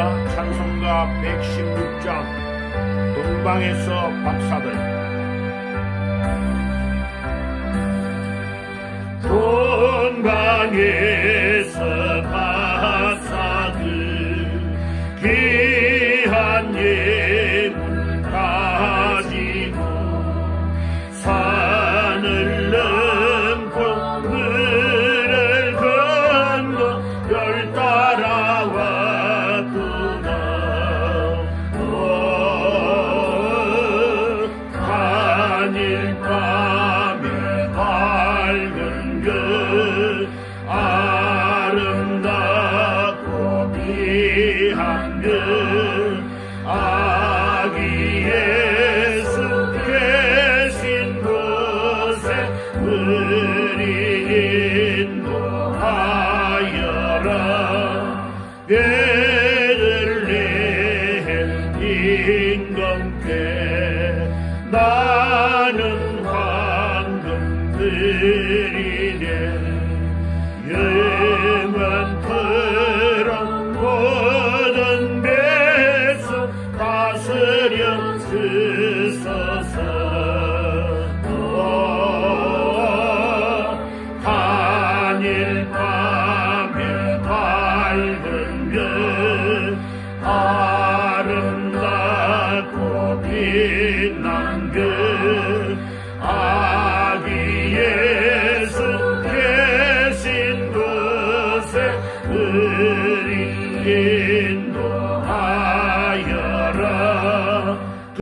할렐루야 찬송가 116장 동방에서 박사들. 동방에서 박사들 귀한 예 아름답고 비한 그 아기의 숲계신 곳에 우리 인도하여라. 베들레헴 임금께 나는 황금들이 그만 그런 모든 배수 다스려 주소서 아름답고 빛난 그 아. Good